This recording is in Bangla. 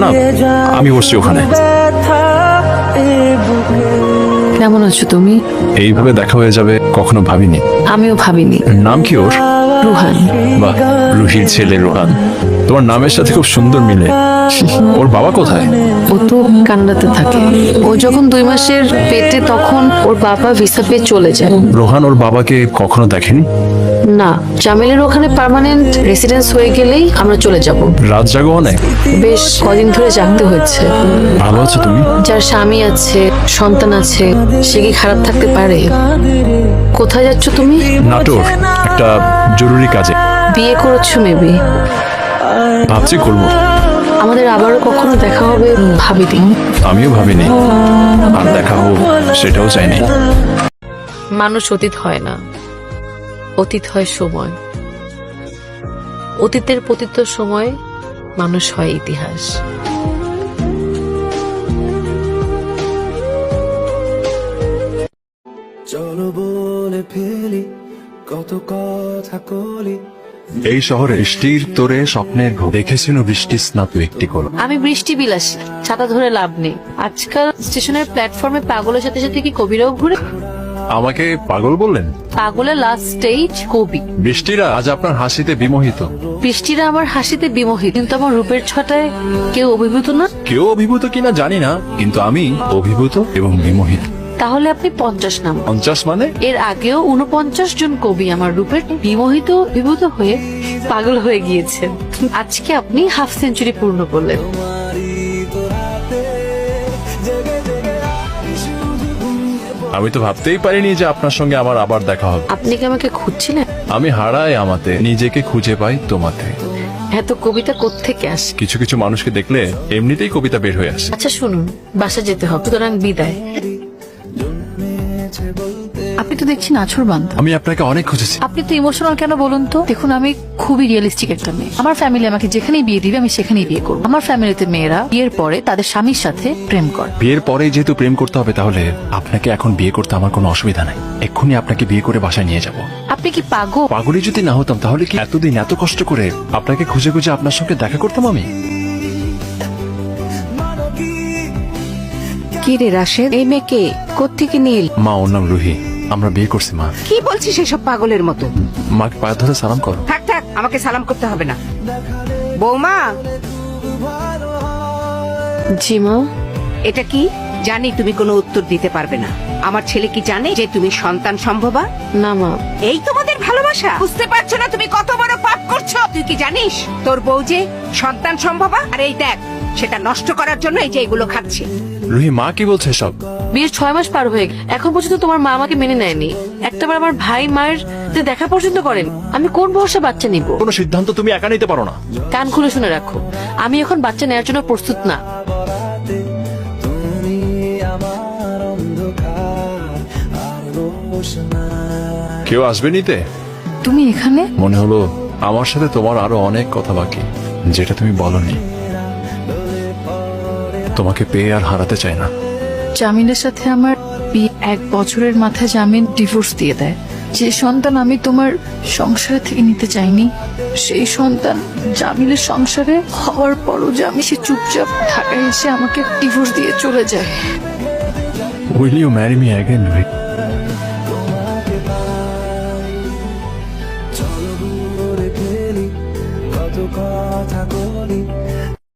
করছি ওখানে। কেমন আছো তুমি? এইভাবে দেখা হয়ে যাবে কখনো ভাবিনি। আমিও ভাবিনি। নাম কি ওর? রুহান। বাহ রুহির ছেলে রোহান। তোমার নামের সাথে খুব সুন্দর মিলে। ওর বাবা কোথায়? ও তো কানাডাতে থাকে। ও যখন দুই মাসের পেটে তখন ওর বাবা ভিসা পেয়ে চলে যায়। রোহান ওর বাবাকে কখনো দেখেনি? না জামিলের ওখানে পার্মানেন্ট রেসিডেন্স হয়ে গেলেই আমরা চলে যাব। রাত জাগো অনেক? বেশ কদিন ধরে জাগতে হচ্ছে ভালো আছো তুমি? যার স্বামী আছে সন্তান আছে সে কি খারাপ থাকতে পারে? কোথায় যাচ্ছ তুমি? নাটোর একটা জরুরি কাজে। বিয়ে করেছ মেবি? ভাবছি করব। আমাদের আবারও কখনো দেখা হবে ভাবিনি। আমিও ভাবিনি। আর দেখা হোক সেটাও চাইনি। মানুষ অতীত হয় না। অতীত হয় সময়। অতীতের পতিত সময় মানুষ হয় ইতিহাস। চলো বলে ফেলি কত কথা কলি। এই শহরে বৃষ্টির তোরে স্বপ্নের ঘোর। দেখেছিল বৃষ্টি স্নাত একটি কোল। আমি বৃষ্টি বিলাসী ছাতা ধরে লাভ নেই। আজকাল স্টেশনের প্ল্যাটফর্মে পাগলের সাথে সাথে কি কবিরাও ঘুরে? আমাকে পাগল বললেন? পাগলের লাস্ট স্টেজ কবি। বৃষ্টিরা আজ আপনার হাসিতে বিমোহিত। বৃষ্টিরা আমার হাসিতে বিমোহিত। কিন্তু আমার রূপের ছটায় কেউ অভিভূত না? কেউ অভিভূত কিনা জানি না কিন্তু আমি অভিভূত এবং বিমোহিত। তাহলে আপনি পঞ্চাশ নাম। পঞ্চাশ মানে? এর আগেও উনপঞ্চাশ জন কবি আমার রূপের বিমোহিত বিভূত হয়ে পাগল হয়ে গিয়েছেন। আজকে আপনি হাফ সেঞ্চুরি পূর্ণ করলেন। আমি তো ভাবতেই পারিনি যে আপনার সঙ্গে আমার আবার দেখা হবে। আপনি কি আমাকে খুঁজছিলেন? আমি হারাই আমাতে। নিজেকে খুঁজে পাই তোমাতে। এত কবিতা কোত্থেকে আসে? কিছু কিছু মানুষকে দেখলে এমনিতেই কবিতা বের হয়ে আসে। আচ্ছা শুনুন। বাসা যেতে হবে। সুতরাং বিদায়। আপনি তো দেখছি নাছর বান্ধব আমি আপনাকে অনেক খুঁজেছি। আপনি তো ইমোশনাল কেন বলুন তো? দেখুন আমি খুবই রিয়েলিস্টিক একটা মেয়ে। আমার ফ্যামিলি আমাকে যেখানেই বিয়ে দিবে আমি সেখানেই বিয়ে করব। আমার ফ্যামিলিতে মেয়েরা বিয়ের পরে তাদের স্বামীর সাথে প্রেম করে। বিয়ের পরেই যেহেতু প্রেম করতে হবে তাহলে আপনাকে এখন বিয়ে করতে আমার কোনো অসুবিধা নাই। এক্ষুনি আপনাকে বিয়ে করে বাসায় নিয়ে যাব। আপনি কি পাগল? পাগলি যদি না হতাম তাহলে কি এতদিন এত কষ্ট করে আপনাকে খুঁজে খুঁজে আপনার সঙ্গে দেখা করতাম আমি? কি রে রাশেদ এই মেয়েকে কোত্থেকে নীল মা ওর নাম রুহি। আমরা বিয়ে করছি মা। কি বলছিস এসব পাগলের মতো? মাকে পায়ে ধরে সালাম করো। থাক থাক আমাকে সালাম করতে হবে না। বৌমা! জি মা। এটা কি? জানি তুমি কোনো উত্তর দিতে পারবে না। আমার ছেলে কি জানে যে তুমি সন্তান সম্ভবা? না মা। এই তোমাদের ভালোবাসা? বুঝতে পারছ না তুমি কত বড় পাপ করছ? তুই কি জানিস? তোর বউ যে সন্তান সম্ভবা? আর এই দেখ সেটা নষ্ট করার জন্য এই যে এগুলো খাচ্ছে। রুহি মা কি বলছে সব বিয়ের ছয় মাস পার হয়ে গেছে। এখন পর্যন্ত তোমার মা আমাকে মেনে নেয়নি। একটাবার আমার ভাই মায়ের সাথে দেখা পর্যন্ত করেন। আমি কোন ভরসা বাচ্চা নিব? কোনো সিদ্ধান্ত তুমি একা নিতে পারো না। কান খুলে শুনে রাখো। আমি এখন বাচ্চা নেওয়ার জন্য প্রস্তুত না। কেউ আসবে নিতে? তুমি এখানে? মনে হলো আমার সাথে তোমার আরও অনেক কথা বাকি যেটা তুমি বলনি। তোমাকে পেয়ে আর হারাতে চাই না। জামিনের সাথে আমার বিয়ে এক বছরের মাথায় জামিন ডিভোর্স দিয়ে দেয়। যে সন্তান আমি তোমার সংসারে থেকে নিতে চাইনি সেই সন্তান জামিলের সংসারে হওয়ার পরও যে আমি সে চুপচাপ ঢাকায় এসে আমাকে ডিভোর্স দিয়ে চলে যায়। Will you marry me again